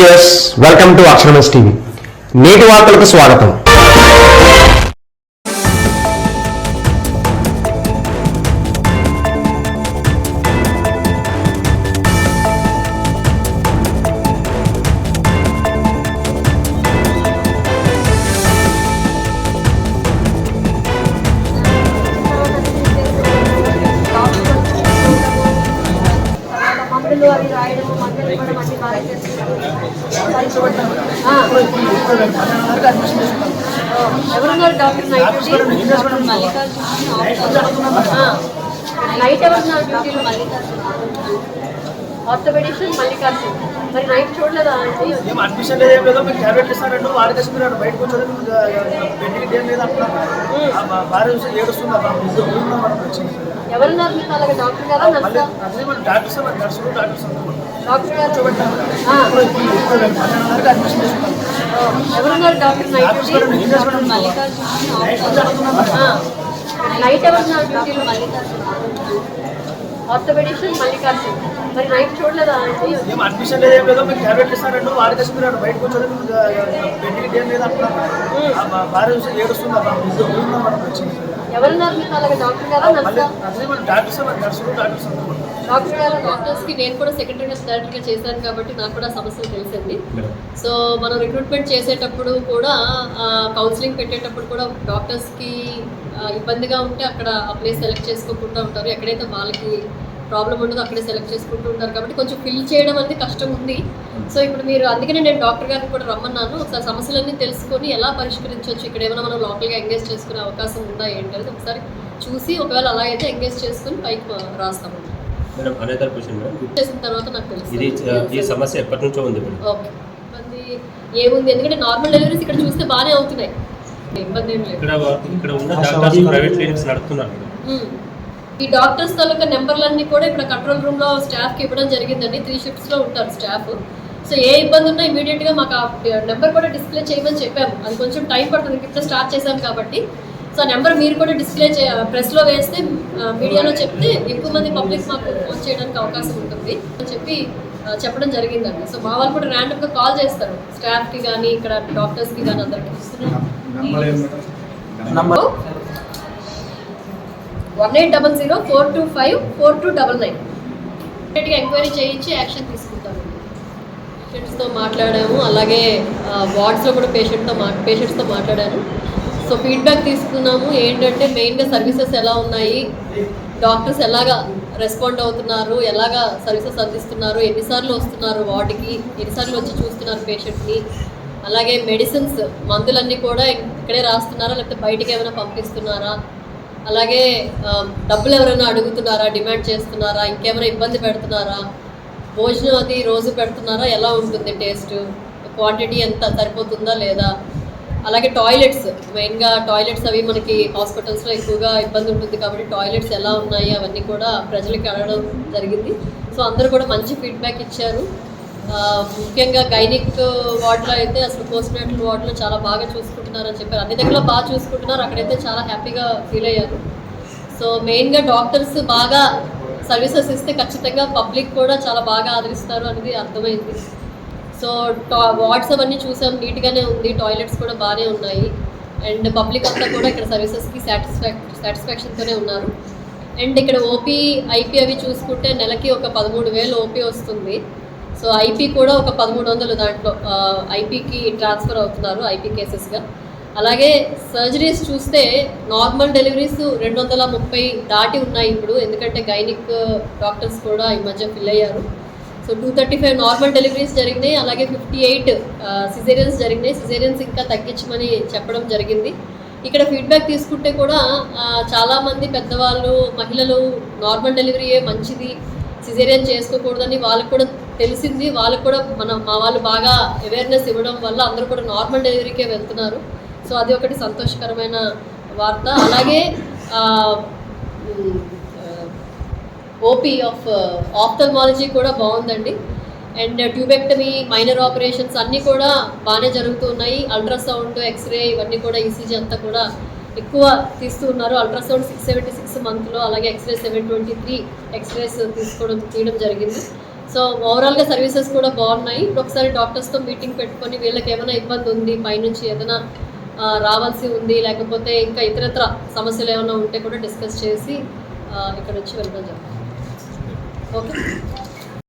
Viewers welcome to అక్షరమస్ TV నేటి వార్తలకు స్వాగతం. ఎవరున్నారు doctor night doctor Mallikarjuna night ఎవరున్నారు డ్యూటీలో మల్లికార్జున ఆర్థోపెడిషన్ మల్లికార్జున మరి నైట్ చూడలేదా అండి ఏం అడ్మిషన్ లేదు ఏం ఇస్తారంటూ బెడ్కి ఏం లేదు భార్య చూసి ఏడుస్తుంది ఎవరున్నారు అలాగే డాక్టర్ గారా డాక్టర్స్ నర్సులు డాక్టర్స్ డాక్టర్ ఎవరున్నారు డాక్టర్ నైట్ డాక్టర్ మల్లికార్జున ఆ. నైట్ ఎవరున్నారు డ్యూటీలో మల్లికార్జున ఆర్థోపెడిషన్ మల్లికార్జున మరి నైట్ చూడలేదా అండి ఏం అడ్మిషన్ లేదు ఏం లేదో మీకు బయటకు బెడ్కి ఏం లేదు భార్య చూసి ఏడుస్తుంది ఎవరున్నారు మీకు అలాగే డాక్టర్ గారా నర్సా? అదే మనం డాక్టర్స్ డాక్టర్స్ డాక్టర్ గారు డాక్టర్స్కి నేను కూడా సెక్రటరీగా డైరెక్టర్గా చేశాను కాబట్టి నాకు కూడా సమస్యలు తెలుసండి. సో మనం రిక్రూట్మెంట్ చేసేటప్పుడు కూడా కౌన్సిలింగ్ పెట్టేటప్పుడు కూడా డాక్టర్స్కి ఆ, ఇబ్బందిగా ఉంటే అక్కడ ఆ ప్లేస్ సెలెక్ట్ చేసుకోకుండా ఉంటారు. ఎక్కడైతే వాళ్ళకి ప్రాబ్లం ఉండదో అక్కడే సెలెక్ట్ చేసుకుంటూ ఉంటారు. కాబట్టి కొంచెం ఫిల్ చేయడం అనేది కష్టం ఉంది. సో ఇప్పుడు మీరు అందుకనే నేను డాక్టర్ గారిని కూడా రమ్మన్నాను. ఒకసారి సమస్యలన్నీ తెలుసుకొని ఎలా పరిష్కరించవచ్చు ఇక్కడ ఏమైనా మనం లోకల్గా ఎంగేజ్ చేసుకునే అవకాశం ఉందా ఏంటి అనేది ఒకసారి చూసి ఒకవేళ అలా అయితే ఎంగేజ్ చేసుకుని పైకి రాస్తాము మేడం అనేదర్ క్వశ్చన్ మేడం. చేసిన తర్వాత నాకు ఇది తెలుస్తుంది ఈ సమస్య ఎప్పటి నుంచో ఉంది మేడం. ఓకే. ఇబ్బంది ఏముంది? ఎందుకంటే నార్మల్ డెలివరీస్ ఇక్కడ చూస్తే బాగానే అవుతున్నాయి. ఇబ్బంది ఏం లేదు. ఇక్కడ ఇక్కడ ఉన్న డాక్టర్స్ ప్రైవేట్ క్లినిక్స్ నడుపుతున్నారు మేడం. ఈ డాక్టర్స్ తాలూకా నెంబర్లన్నీ కూడా ఇక్కడ కంట్రోల్ రూమ్లో స్టాఫ్కి ఇవ్వడం జరిగిందండి. త్రీ షిఫ్ట్స్లో ఉంటారు స్టాఫ్. సో ఏ ఇబ్బంది ఉన్నా ఇమీడియట్గా మాకు ఆ నెంబర్ కూడా డిస్ప్లే చేయమని చెప్పాము. అది కొంచెం టైం పడుతుంది. ఇప్పుడు స్టార్ట్ చేశాం కాబట్టి. సో నెంబర్ మీరు కూడా డిస్ప్లే చే ప్రెస్లో వేస్తే మీడియాలో చెప్తే ఎక్కువ మంది పబ్లిక్ మాకు ఫోన్ చేయడానికి అవకాశం ఉంటుంది అని చెప్పి చెప్పడం జరిగిందండి. సో మా వాళ్ళు కూడా ర్యాండమ్గా కాల్ చేస్తారు. స్టాఫ్కి కానీ ఇక్కడ డాక్టర్స్కి కానీ అందరికి one eight double zero four two five four two double nine. Enquiry చేయించి యాక్షన్ తీసుకుంటాము పేషెంట్స్తో మాట్లాడాము. అలాగే వార్డ్స్లో కూడా పేషెంట్తో మా పేషెంట్స్తో మాట్లాడాను. సో ఫీడ్బ్యాక్ తీసుకున్నాము. ఏంటంటే మెయిన్గా సర్వీసెస్ ఎలా ఉన్నాయి? డాక్టర్స్ ఎలాగా రెస్పాండ్ అవుతున్నారు? ఎలాగా సర్వీసెస్ అందిస్తున్నారు? ఎన్నిసార్లు వస్తున్నారు వార్డుకి? ఎన్నిసార్లు వచ్చి చూస్తున్నారు పేషెంట్ని అలాగే మెడిసిన్స్ మందులన్నీ కూడా ఇక్కడే రాస్తున్నారా? లేకపోతే బయటికి ఏమైనా పంపిస్తున్నారా? అలాగే డబ్బులు ఎవరైనా అడుగుతున్నారా? డిమాండ్ చేస్తున్నారా? ఇంకేమైనా ఇబ్బంది పెడుతున్నారా? భోజనం అది రోజు పెడుతున్నారా? ఎలా ఉంటుంది టేస్ట్? క్వాంటిటీ ఎంత సరిపోతుందా లేదా? అలాగే టాయిలెట్స్ మెయిన్గా టాయిలెట్స్ అవి మనకి హాస్పిటల్స్లో ఎక్కువగా ఇబ్బంది ఉంటుంది కాబట్టి టాయిలెట్స్ ఎలా ఉన్నాయి అవన్నీ కూడా ప్రజలకి అడగడం జరిగింది. సో అందరూ కూడా మంచి ఫీడ్బ్యాక్ ఇచ్చారు. ముఖ్యంగా గైనిక్ వార్డులో అయితే అసలు పోస్ట్ నాటల్ వార్డులో చాలా బాగా చూసుకుంటున్నారని చెప్పారు. అన్ని దగ్గర బాగా చూసుకుంటున్నారు. అక్కడైతే చాలా హ్యాపీగా ఫీల్ అయ్యారు. సో మెయిన్గా డాక్టర్స్ బాగా సర్వీసెస్ ఇస్తే ఖచ్చితంగా పబ్లిక్ కూడా చాలా బాగా ఆదరిస్తారు అనేది అర్థమైంది. సో టా వార్డ్స్ అవన్నీ చూసాం. నీట్గానే ఉంది. టాయిలెట్స్ కూడా బాగానే ఉన్నాయి. అండ్ పబ్లిక్ అంతా కూడా ఇక్కడ సర్వీసెస్కి సాటిస్ఫాక్ సాటిస్ఫాక్షన్తోనే ఉన్నారు. అండ్ ఇక్కడ ఓపీ ఐపీ అవి చూసుకుంటే నెలకి ఒక పదమూడు వేలు ఓపీ వస్తుంది. సో ఐపీ కూడా ఒక పదమూడు వందలు దాంట్లో ఐపీకి ట్రాన్స్ఫర్ అవుతున్నారు ఐపీ కేసెస్గా. అలాగే సర్జరీస్ చూస్తే నార్మల్ డెలివరీస్ రెండు వందల ముప్పై దాటి ఉన్నాయి ఇప్పుడు. ఎందుకంటే గైనిక్ డాక్టర్స్ కూడా ఈ మధ్య ఫిల్ అయ్యారు. So two thirty five normal deliveries జరిగినాయి అలాగే ఫిఫ్టీ ఎయిట్ సిజేరియన్స్ జరిగినాయి. సిజేరియన్స్ ఇంకా తగ్గించమని చెప్పడం జరిగింది. ఇక్కడ ఫీడ్బ్యాక్ తీసుకుంటే కూడా చాలామంది పెద్దవాళ్ళు మహిళలు నార్మల్ డెలివరీయే మంచిది సిజేరియన్ చేసుకోకూడదని వాళ్ళకు కూడా తెలిసింది. వాళ్ళకు కూడా మన మా వాళ్ళు బాగా అవేర్నెస్ ఇవ్వడం వల్ల అందరూ కూడా నార్మల్ డెలివరీకే వెళ్తున్నారు. సో అది ఒకటి సంతోషకరమైన వార్త. అలాగే ఓపీ ఆఫ్ ఆఫ్థల్మాలజీ కూడా బాగుందండి. And uh, tubectomy minor operations అన్నీ కూడా బాగానే జరుగుతున్నాయి అల్ట్రాసౌండ్ ఎక్స్రే ఇవన్నీ కూడా ఈసీజీ అంతా కూడా ఎక్కువ తీస్తున్నారు అల్ట్రాసౌండ్ సిక్స్ సెవెంటీ సిక్స్ మంత్లో అలాగే x ray seven twenty three x rays తీసుకోవడం తీయడం జరిగింది. సో ఓవరాల్గా సర్వీసెస్ కూడా బాగున్నాయి. ఒకసారి డాక్టర్స్తో మీటింగ్ పెట్టుకొని వీళ్ళకి ఏమైనా ఇబ్బంది ఉంది పైనుంచి ఏదైనా రావాల్సి ఉంది లేకపోతే ఇంకా ఇతరత్ర సమస్యలు ఏమైనా ఉంటే కూడా డిస్కస్ చేసి ఇక్కడ నుంచి వెళ్ళడం జరుగుతుంది. ఓకే